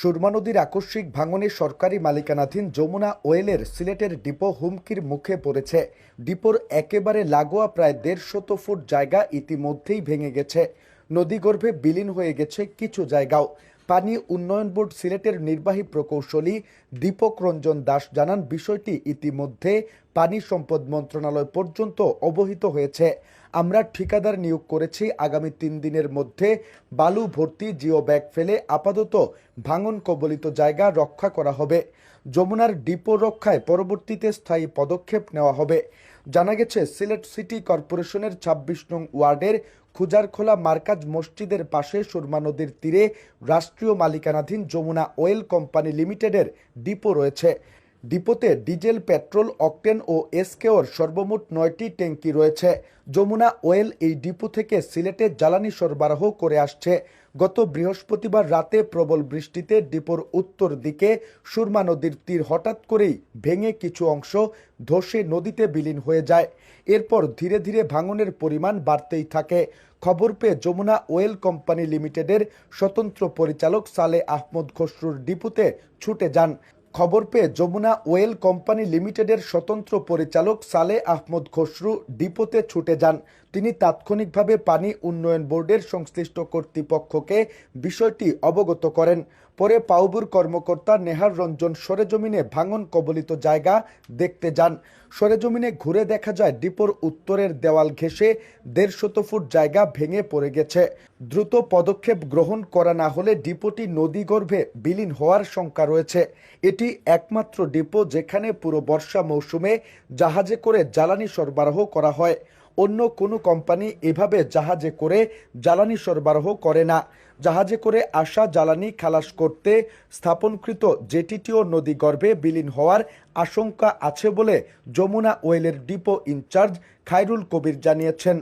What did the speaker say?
সুরমা নদীর আকস্মিক ভাঙনে সরকারি মালিকানাধীন যমুনা ওয়েলের সিলেটের ডিপো হুমকির মুখে পড়েছে। ডিপোর একেবারে লাগোয়া প্রায় দেড়শত ফুট জায়গা ইতিমধ্যেই ভেঙে গেছে। নদীগর্ভে বিলীন হয়ে গেছে কিছু জায়গাও। পানি উন্নয়ন বোর্ড সিলেটের নির্বাহী প্রকৌশলী দীপক রঞ্জন দাস জানান, বিষয়টি ইতিমধ্যে পানি সম্পদ মন্ত্রণালয় পর্যন্ত অবহিত হয়েছে। আমরা ঠিকাদার নিয়োগ করেছি, আগামী তিন দিনের মধ্যে বালু ভর্তি, জিও ব্যাগ ফেলে আপাতত ভাঙন কবলিত জায়গা রক্ষা করা হবে। যমুনার ডিপো রক্ষায় পরবর্তীতে স্থায়ী পদক্ষেপ নেওয়া হবে। জানা গেছে, সিলেট সিটি কর্পোরেশনের ছাব্বিশ নং ওয়ার্ডের খুজারখোলা মার্কাজ মসজিদের পাশে সুরমা নদীর তীরে রাষ্ট্রীয় মালিকানাধীন যমুনা অয়েল কোম্পানি লিমিটেডের ডিপো রয়েছে। ডিপোতে ডিজেল, পেট্রোল, অকটেন ও এসকেওর সর্বমোট নয়টি ট্যাঙ্কি রয়েছে। যমুনা ওয়েল এই ডিপো থেকে সিলেটে জ্বালানি সরবরাহ করে আসছে। গত বৃহস্পতিবার রাতে প্রবল বৃষ্টিতে ডিপোর উত্তর দিকে সুরমা নদীর তীর হঠাৎ করেই ভেঙে কিছু অংশ ধসে নদীতে বিলীন হয়ে যায়। এরপর ধীরে ধীরে ভাঙনের পরিমাণ বাড়তেই থাকে। খবর পেয়ে যমুনা ওয়েল কোম্পানি লিমিটেডের স্বতন্ত্র পরিচালক সালে আহমদ খসরুর ডিপোতে ছুটে যান। খবর পেয়ে যমুনা ওয়েল কোম্পানি লিমিটেডের স্বতন্ত্র পরিচালক সালে আহমদ খসরু ডিপোতে ছুটে যান। তিনি তাৎক্ষণিকভাবে পানি উন্নয়ন বোর্ডের সংশ্লিষ্ট কর্তৃপক্ষকে বিষয়টি অবগত করেন। পরে পাউবুর কর্মকর্তা নেহার রঞ্জন সরেজমিনে ভাঙন কবলিত জায়গা দেখতে যান। সরেজমিনে ঘুরে দেখা যায় ডিপোর উত্তরের দেওয়াল ঘেঁষে দেড়শত ফুট জায়গা ভেঙে পড়ে গেছে। দ্রুত পদক্ষেপ গ্রহণ করা না হলে ডিপোটি নদীগর্ভে বিলীন হওয়ার শঙ্কা রয়েছে। এটি একমাত্র ডিপো যেখানে পুরো বর্ষা মৌসুমে জাহাজে করে জ্বালানি সরবরাহ করা হয়। অন্য কোনো কোম্পানি এভাবে জাহাজে করে জ্বালানি সরবরাহ করে না। জাহাজে করে আসা জ্বালানি খালাস করতে স্থাপনকৃত জেটিটিও নদী গর্ভে বিলীন হওয়ার আশঙ্কা আছে বলে যমুনা ওয়েলের ডিপো ইনচার্জ খায়রুল কবির জানিয়েছেন।